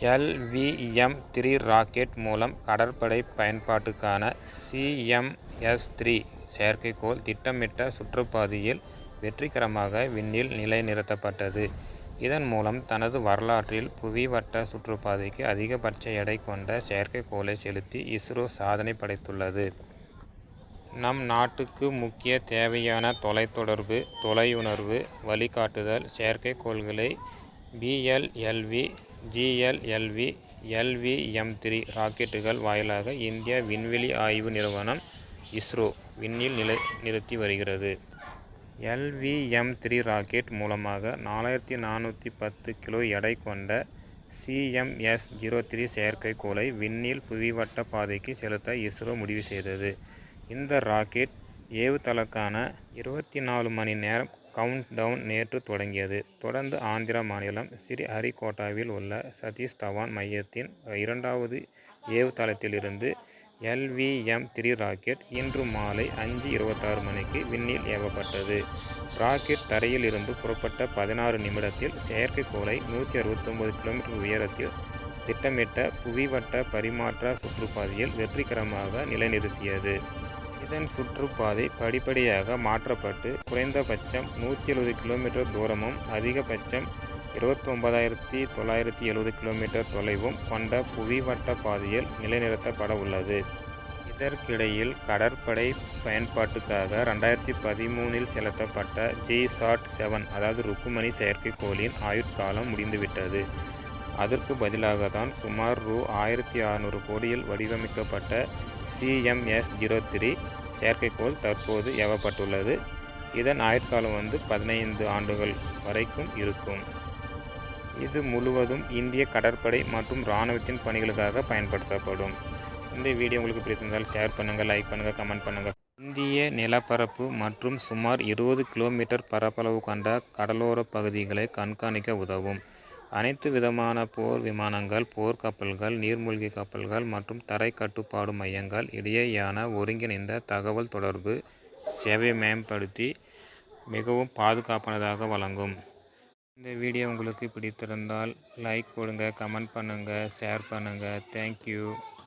LVM three rocket மூலம் கடற்படை பயன்பாட்டுக்கான CMS three செயற்கைக்கோள் திட்டமிட்ட சுற்றுப்பாதையில் வெற்றிகரமாக விண்ணில் நிலைநிறுத்தப்பட்டது. இதன் மூலம் தனது வரலாற்றில் புவிவட்ட சுற்றுப்பாதைக்கு அதிகபட்ச எடை கொண்ட செயற்கைக்கோளை செலுத்தி இஸ்ரோ சாதனை படைத்துள்ளது. நம் நாட்டுக்கு முக்கிய தேவையான தொலைத்தொடர்பு, தொலையுணர்வு வழிகாட்டுதல் செயற்கைக்கோள்களை பிஎல்எல்வி, ஜிஎல்எல்வி, எல்விஎம் த்ரீ ராக்கெட்டுகள் வாயிலாக இந்திய விண்வெளி ஆய்வு நிறுவனம் இஸ்ரோ விண்ணில் நிலைநிறுத்தி வருகிறது. எல்விஎம் த்ரீ ராக்கெட் மூலமாக நாலாயிரத்தி நானூற்றி பத்து கிலோ எடை கொண்ட சிஎம்எஸ்-ஜீரோ த்ரீ செயற்கைக்கோளை விண்ணில் புவிவட்ட பாதைக்கு செலுத்த இஸ்ரோ முடிவு செய்தது. இந்த ராக்கெட் ஏவுதளக்கான இருபத்தி நாலு மணி நேரம் கவுண்ட் டவுன் நேற்று தொடங்கியது. தொடர்ந்து ஆந்திரா மாநிலம் ஸ்ரீஹரிகோட்டாவில் உள்ள சதீஷ் தவான் மையத்தின் இரண்டாவது ஏவுதளத்திலிருந்து எல்விஎம் த்ரீ ராக்கெட் இன்று மாலை அஞ்சு இருபத்தாறு மணிக்கு விண்ணில் ஏவப்பட்டது. ராக்கெட் தரையில் இருந்து புறப்பட்ட பதினாறு நிமிடத்தில் செயற்கைக்கோளை நூற்றி அறுபத்தொம்பது கிலோமீட்டர் உயரத்தில் திட்டமிட்ட புவிவட்ட பரிமாற்ற சுற்றுப்பாதையில் வெற்றிகரமாக நிலைநிறுத்தியது. இதன் சுற்றுப்பாதை படிப்படியாக மாற்றப்பட்டு குறைந்தபட்சம் நூற்றி எழுபது கிலோமீட்டர் தூரமும், அதிகபட்சம் இருபத்தொன்பதாயிரத்தி தொள்ளாயிரத்தி எழுபது கிலோமீட்டர் தொலைவும் கொண்ட புவிவட்ட பாதையில் நிலைநிறுத்தப்பட உள்ளது. இதற்கிடையில் கடற்படை பயன்பாட்டுக்காக ரெண்டாயிரத்தி பதிமூனில் செலுத்தப்பட்ட ஜி-சாட் செவன் அதாவது ருக்குமணி செயற்கைக்கோளின் ஆயுட்காலம் முடிந்துவிட்டது. அதற்கு பதிலாக தான் சுமார் ரூ. ஆயிரத்தி அறுநூறு கோடியில் வடிவமைக்கப்பட்ட சிஎம்எஸ்-ஜீரோ த்ரீ செயற்கைக்கோள் தற்போது ஏவப்பட்டுள்ளது. இதன் ஆயுட்காலம் வந்து பதினைந்து ஆண்டுகள் வரைக்கும் இருக்கும். இது முழுவதும் இந்திய கடற்படை மற்றும் இராணுவத்தின் பணிகளுக்காக பயன்படுத்தப்படும். இந்த வீடியோ உங்களுக்கு பிடித்திருந்தால் ஷேர் பண்ணுங்கள் லைக் பண்ணுங்கள் கமெண்ட் பண்ணுங்கள் இந்திய நிலப்பரப்பு மற்றும் சுமார் இருபது கிலோமீட்டர் பரப்பளவு கொண்ட கடலோர பகுதிகளை கண்காணிக்க உதவும். அனைத்து விதமான போர் விமானங்கள், போர்க்கப்பல்கள், நீர்மூழ்கி கப்பல்கள் மற்றும் தரை கட்டுப்பாடு மையங்கள் இடையேயான ஒருங்கிணைந்த தகவல் தொடர்பு சேவையை மேம்படுத்தி மிகவும் பாதுகாப்பானதாக வழங்கும். இந்த வீடியோ உங்களுக்கு பிடித்திருந்தால் லைக் கொடுங்க கமெண்ட் பண்ணுங்கள் ஷேர் பண்ணுங்கள் தேங்க் யூ.